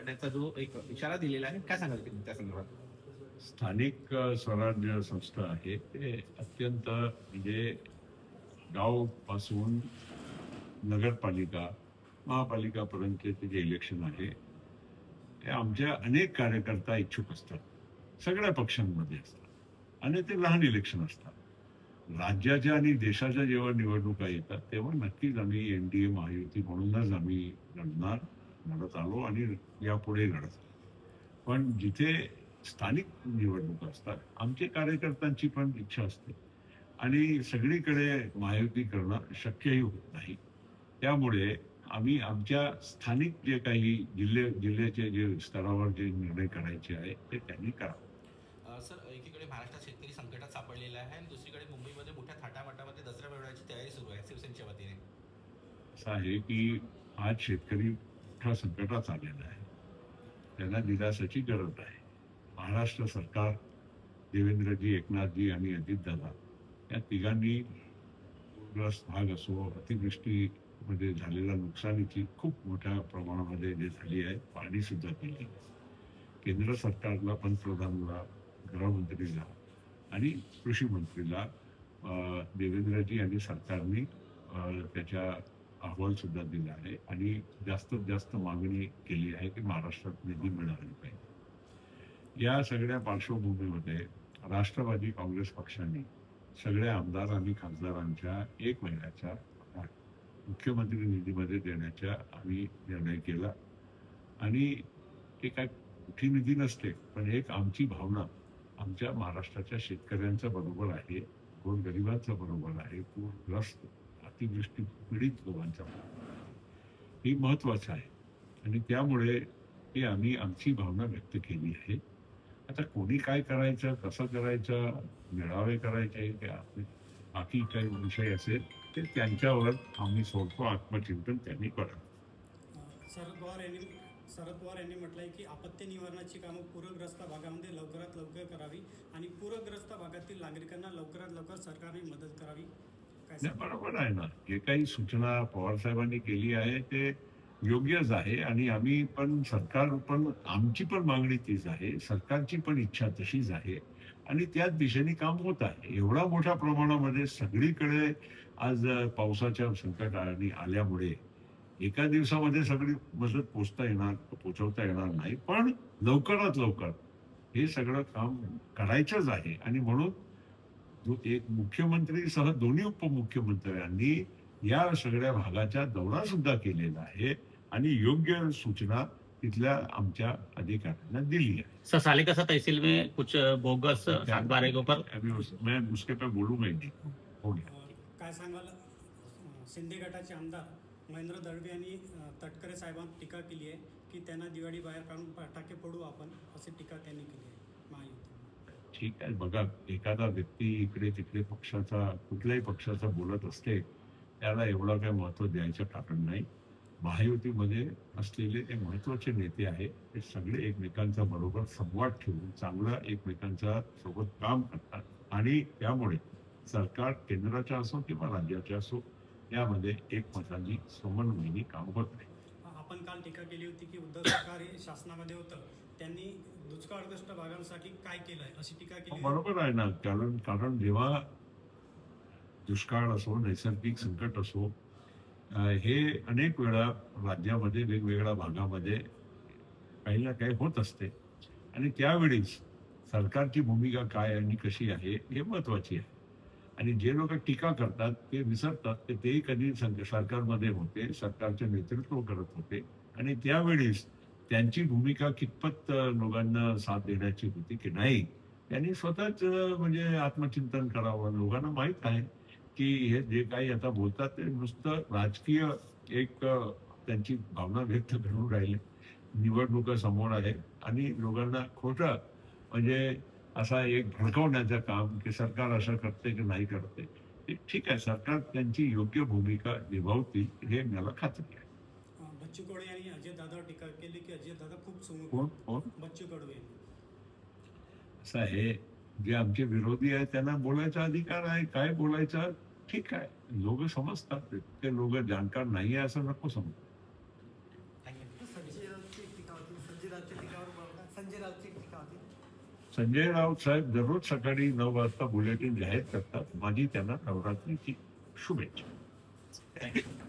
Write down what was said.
करण्याचा जो एक इशारा दिलेला आहे काय सांगाल तुम्ही त्या संदर्भात? स्थानिक स्वराज्य संस्था आहे ते अत्यंत म्हणजे गावपासून नगरपालिका महापालिकापर्यंतचे जे इलेक्शन आहे ते आमच्या अनेक कार्यकर्ता इच्छुक असतात. सगळ्या पक्षांमध्ये असतात. आणि ते लहान इलेक्शन असतात. राज्याच्या आणि देशाच्या जेव्हा निवडणुका येतात तेव्हा नक्कीच आम्ही एन डी ए महायुती म्हणूनच आम्ही लढणार. लढत आलो आणि यापुढे आलो. पण जिथे स्थानिक निवडणुका असतात आमच्या कार्यकर्त्यांची पण इच्छा असते. आणि सगळीकडे महायुती करणं शक्यही होत नाही. त्यामुळे आम्ही आमच्या स्थानिक जे काही जिल्हे जिल्ह्याचे जे स्तरावर जे निर्णय करायचे आहे ते त्यांनी करावं. सर एकीकडे महाराष्ट्रात शेतकरी संकटात सापडलेला आहे आणि दुसरीकडे मुंबईमध्ये मोठ्या थाटामाटामध्ये दसरा मेळाव्याची तयारी सुरू आहे शिवसेनेच्या वतीने. असं आहे की आज शेतकरी मोठ्या संकटात आलेला आहे. त्यांना दिलासाची गरज आहे. महाराष्ट्र सरकार देवेंद्रजी एकनाथजी आणि अजितदादा या तिघांनी पूरग्रस्त भाग असो अतिवृष्टीमध्ये झालेल्या नुकसानीची खूप मोठ्या प्रमाणामध्ये जे झाली आहे. पाहणीसुद्धा केली केंद्र सरकारला पंतप्रधानला गृहमंत्रीला आणि कृषी मंत्रीला देवेंद्रजी आणि सरकारने त्याच्या अहवाल सुद्धा दिला आहे आणि जास्तीत जास्त मागणी केली आहे की महाराष्ट्रात निधी मिळाली पाहिजे. या सगळ्या पार्श्वभूमीमध्ये राष्ट्रवादी काँग्रेस पक्षाने सगळ्या आमदार आणि खासदारांच्या एक महिन्याच्या मुख्यमंत्री निधीमध्ये देण्याचा आम्ही निर्णय केला. आणि ते काय मोठी निधी नसते पण एक आमची भावना आमच्या महाराष्ट्राच्या शेतकऱ्यांच्या बरोबर आहे गोरगरिबांच्या बरोबर आहे पूरग्रस्त अतिवृष्टी पीडित लोकांच्या हे महत्वाचं आहे. आणि त्यामुळे हे आम्ही आमची भावना व्यक्त केली आहे. आता कोणी काय करायचं कसं करायचं मेळावे करायचे ते बाकी काही विषय असेल ते त्यांच्यावर आम्ही सोडतो आत्मचिंतन त्यांनी करावं शरद पवार यांनी शरद पवार यांनी म्हटलंय की आपत्ती निवारणाची कामं पूरग्रस्त भागामध्ये लवकरात लवकर करावी आणि पूरग्रस्त भागातील नागरिकांना लवकरात लवकर सरकारने मदत करावी. नाही बरोबर आहे ना. जे काही सूचना पवार साहेबांनी केली आहे ते योग्यच आहे. आणि आम्ही पण सरकार पण आमची पण मागणी तीच आहे. सरकारची पण इच्छा तशीच आहे. आणि त्याच दिशेने काम होत आहे. एवढा मोठ्या प्रमाणामध्ये सगळीकडे आज पावसाच्या संकट आणि आल्यामुळे एका दिवसामध्ये सगळी मदत पोचता येणार पोचवता येणार नाही. पण लवकरात लवकर हे सगळं काम करायचंच आहे. आणि म्हणून एक मुख्यमंत्री सह दोन्ही उपमुख्यमंत्र्यांनी या सगळ्या भागाचा दौरा सुद्धा केलेला आहे आणि योग्य सूचना तिथल्या आमच्या अधिकाऱ्यांना दिली आहे. सर सालिकसा तहसील में कुछ बोगस सातबारे के ऊपर? अभी उस- मैं उसके पे बोलूंगा ही नहीं। हो गया। काय सांगाल? शिंदे गटाचे आमदार महेंद्र दळवे यांनी अं, तटकरे साहेबांवर टीका केली आहे की त्यांना दिवाळी बाहेर काढून फटाके फोडू आपण अशी टीका त्यांनी केली आहे. ठीक आहे. बघा एखादा व्यक्ती इकडे तिकडे पक्षाचा कुठल्याही पक्षाचा बोलत असते त्याला एवढं काही महत्त्व द्यायचं कारण नाही. महायुतीमध्ये असलेले ते महत्त्वाचे नेते आहेत. ते सगळे एकमेकांचा बरोबर संवाद ठेवून चांगलं एकमेकांच्या सोबत काम करतात. आणि त्यामुळे सरकार केंद्राच्या असो किंवा राज्याच्या असो यामध्ये एकमताने समन्वयाने काम होत नाही. आपण काल टीका केली होती की उद्धव सरकार हे शासनामध्ये होतं. त्यांनी दुष्काळग्रस्त भागांसाठी काय केलंय? अशी टीका केली बरोबर आहे ना. कारण कारण जेव्हा दुष्काळ असो नैसर्गिक संकट असो हे अनेक वेळा राज्यामध्ये वेगवेगळ्या भागामध्ये काही ना काही होत असते. आणि त्यावेळीच सरकारची भूमिका काय आणि कशी आहे हे महत्वाची आहे. आणि जे लोक टीका करतात ते विसरतात की तेही कधी सं- सरकारमध्ये होते सरकारचे नेतृत्व करत होते. आणि त्यावेळेस त्यांची भूमिका कितपत लोकांना साथ देण्याची होती की नाही त्यांनी स्वतःच म्हणजे आत्मचिंतन करावं. लोकांना माहीत आहे की हे जे काही आता बोलतात ते नुसतं राजकीय एक त्यांची भावना व्यक्त करून राहिले. निवडणुका समोर आहे आणि लोकांना खोटं म्हणजे असा एक भडकवण्याचं काम की सरकार असं करते की नाही करते. ते ठीक आहे सरकार त्यांची योग्य भूमिका निभावतील हे मला खात्री आहे. बच्चू कडू यांनी अजय दादावर टीका केली की अजय दादा खूप सुमुख कोण? कोण? बच्चू कडू यांनी. असं आहे जे आमचे विरोधी आहेत त्यांना बोलायचा अधिकार आहे काय बोलायचं? ठीक आहे लोक समजतात. ते लोक जाणकार नाही आहे असं नको समज. थँक्यू सज्जची टीका होती राऊतच्या टीकावर संजय राऊतची टीका होती. संजय राऊत साहेब दररोज सकाळी नऊ वाजता बुलेटिन जाहीर करतात. माझी त्यांना नवरात्रीची शुभेच्छा. थँक्यू